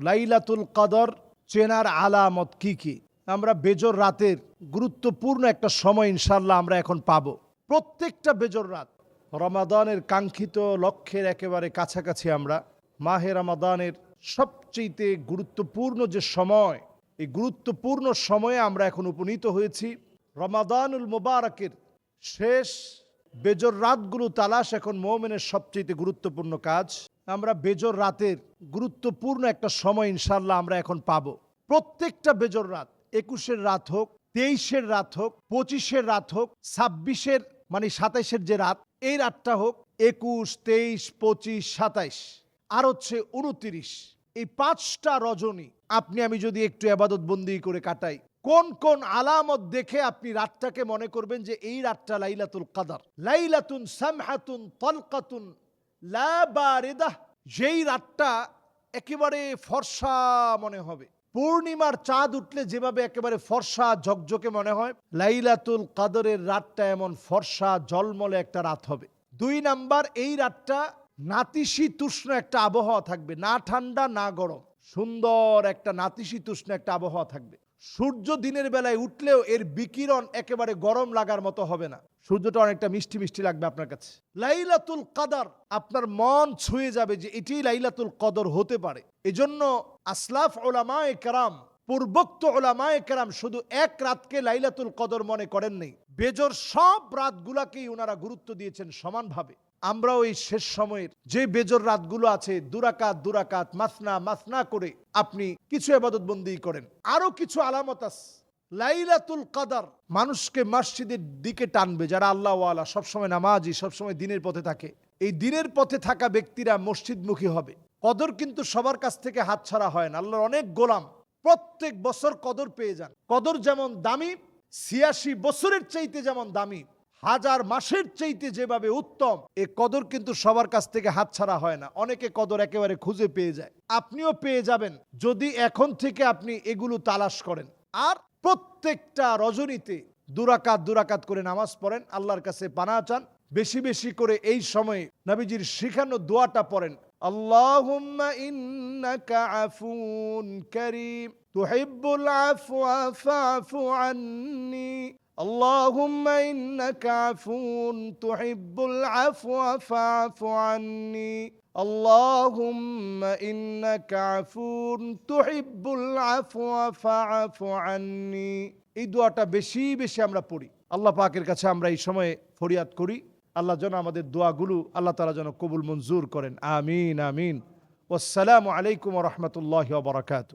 লাইলাতুল কদর চেনার আলামত কি কি? আমরা বেজর রাতের গুরুত্বপূর্ণ একটা সময় ইনশাল্লাহ আমরা এখন পাব। প্রত্যেকটা বেজর রাত, রমাদানের কাঙ্ক্ষিত লক্ষ্যের একেবারে কাছাকাছি আমরা, মাহে রমাদানের সবচেয়ে গুরুত্বপূর্ণ যে সময়, এই গুরুত্বপূর্ণ সময়ে আমরা এখন উপনীত হয়েছি, রমাদানুল মোবারকের শেষ বেজর রাতগুলো তালাশ এখন মোমেনের সবচেয়ে গুরুত্বপূর্ণ কাজ। আমরা বেজর রাতের গুরুত্বপূর্ণ একটা সময় ইনশাল্লাহ আমরা এখন পাব। প্রত্যেকটা বেজর রাত, একুশের রাত হোক, তেইশের রাত হোক, পঁচিশের রাত হোক, ছাব্বিশের মানে সাতাইশের যে রাত, এই রাতটা হোক একুশ, তেইশ, পঁচিশ, সাতাইশ, আর হচ্ছে উনতিরিশ। এই পাঁচটা রজনী আপনি আমি যদি একটু আবাদত বন্দি করে কাটাই কোন কোন আলামত দেখে আপনি রাতটাকে মনে করবেন যে এই রাতটা লাইলাতুল কাদার। লাইলাতুন সামহাতুন তলকাতুন লা বারিদাহ যেই রাতটা একেবারে ফর্সা মনে হবে। পূর্ণিমার চাঁদ উঠলে যেভাবে একেবারে ফর্সা ঝকঝকে মনে হয়, লাইলাতুল কাদরের রাতটা এমন ফর্সা জলমলে একটা রাত হবে। দুই নাম্বার, এই রাতটা নাতিশীতোষ্ণ একটা আবহাওয়া থাকবে। না ঠান্ডা, না গরম। সুন্দর একটা নাতিশীতোষ্ণ একটা আবহাওয়া থাকবে। সূর্য দিনের বেলায় উঠলেও এর বিকিরণ একেবারে গরম লাগার মতো হবে না। সূর্যটা অনেকটা মিষ্টি মিষ্টি লাগবে আপনার কাছে। লাইলাতুল কাদার, আপনার মন ছুঁয়ে যাবে যে এটি লাইলাতুল কদর হতে পারে। এজন্য আসলাফ ওলামায়ে কেরাম পূর্বোক্ত ওলামায়ে কেরাম শুধু এক রাতকে লাইলাতুল কদর মনে করেন নেই বেজর সব রাতগুলাকেই ওনারা গুরুত্ব দিয়েছেন সমানভাবে। আমরাও এই শেষ সময়ের যে বেজর রাতগুলো আছে, দুরাকাত দুরাকাত, মাসনা মাসনা করে আপনি কিছু এবাদত বন্দি করেন। আরও কিছু আলামত আছে লাইলাতুল কাদার মানুষকে মসজিদের দিকে টানবে, যারা আল্লাহ ওয়ালা সবসময় নামাজি, সবসময় দিনের পথে থাকে। এই দিনের পথে থাকা ব্যক্তিরা মসজিদমুখী হবে। কদর কিন্তু সবার কাছ থেকে হাতছাড়া হয় না। আল্লাহর অনেক গোলাম। প্রত্যেক বছর কদর পেয়ে যান। কদর যেমন দামি, ছিয়াশি বছরের চাইতে যেমন দামি, হাজার মাসের চাইতে যেভাবে উত্তম, এ কদর কিন্তু সবার কাছ থেকে হাতছাড়া হয় না। অনেকে কদর একেবারে খুঁজে পেয়ে যায়। আপনিও পেয়ে যাবেন যদি এখন থেকে আপনি এগুলো তালাশ করেন। আর প্রত্যেকটা রজনীতে দুরাকাত দুরাকাত করে নামাজ পড়েন, আল্লাহর কাছে পানা চান, বেশি বেশি করে এই সময়ে নবীজির শিখানো দোয়াটা পড়েন। আল্লাহুম্মা ইন্নাকা আফুন কারীম তুহিব্বুল আফওয়া ফাফু আন্নি اللهم إنك عفو تحب العفو فاعف عني اللهم إنك عفو تحب العفو فاعف عني এই দোয়াটা বেশি বেশি আমরা পড়ি আল্লাহ পাকের কাছে আমরা এই সময়ে ফরিয়াদ করি আল্লাহ যেন আমাদের দোয়াগুলো আল্লাহ তালা যেন কবুল মঞ্জুর করেন। আমিন আমিন। ওসালামু আলাইকুম রহমতুল্লাহ বারাকাতু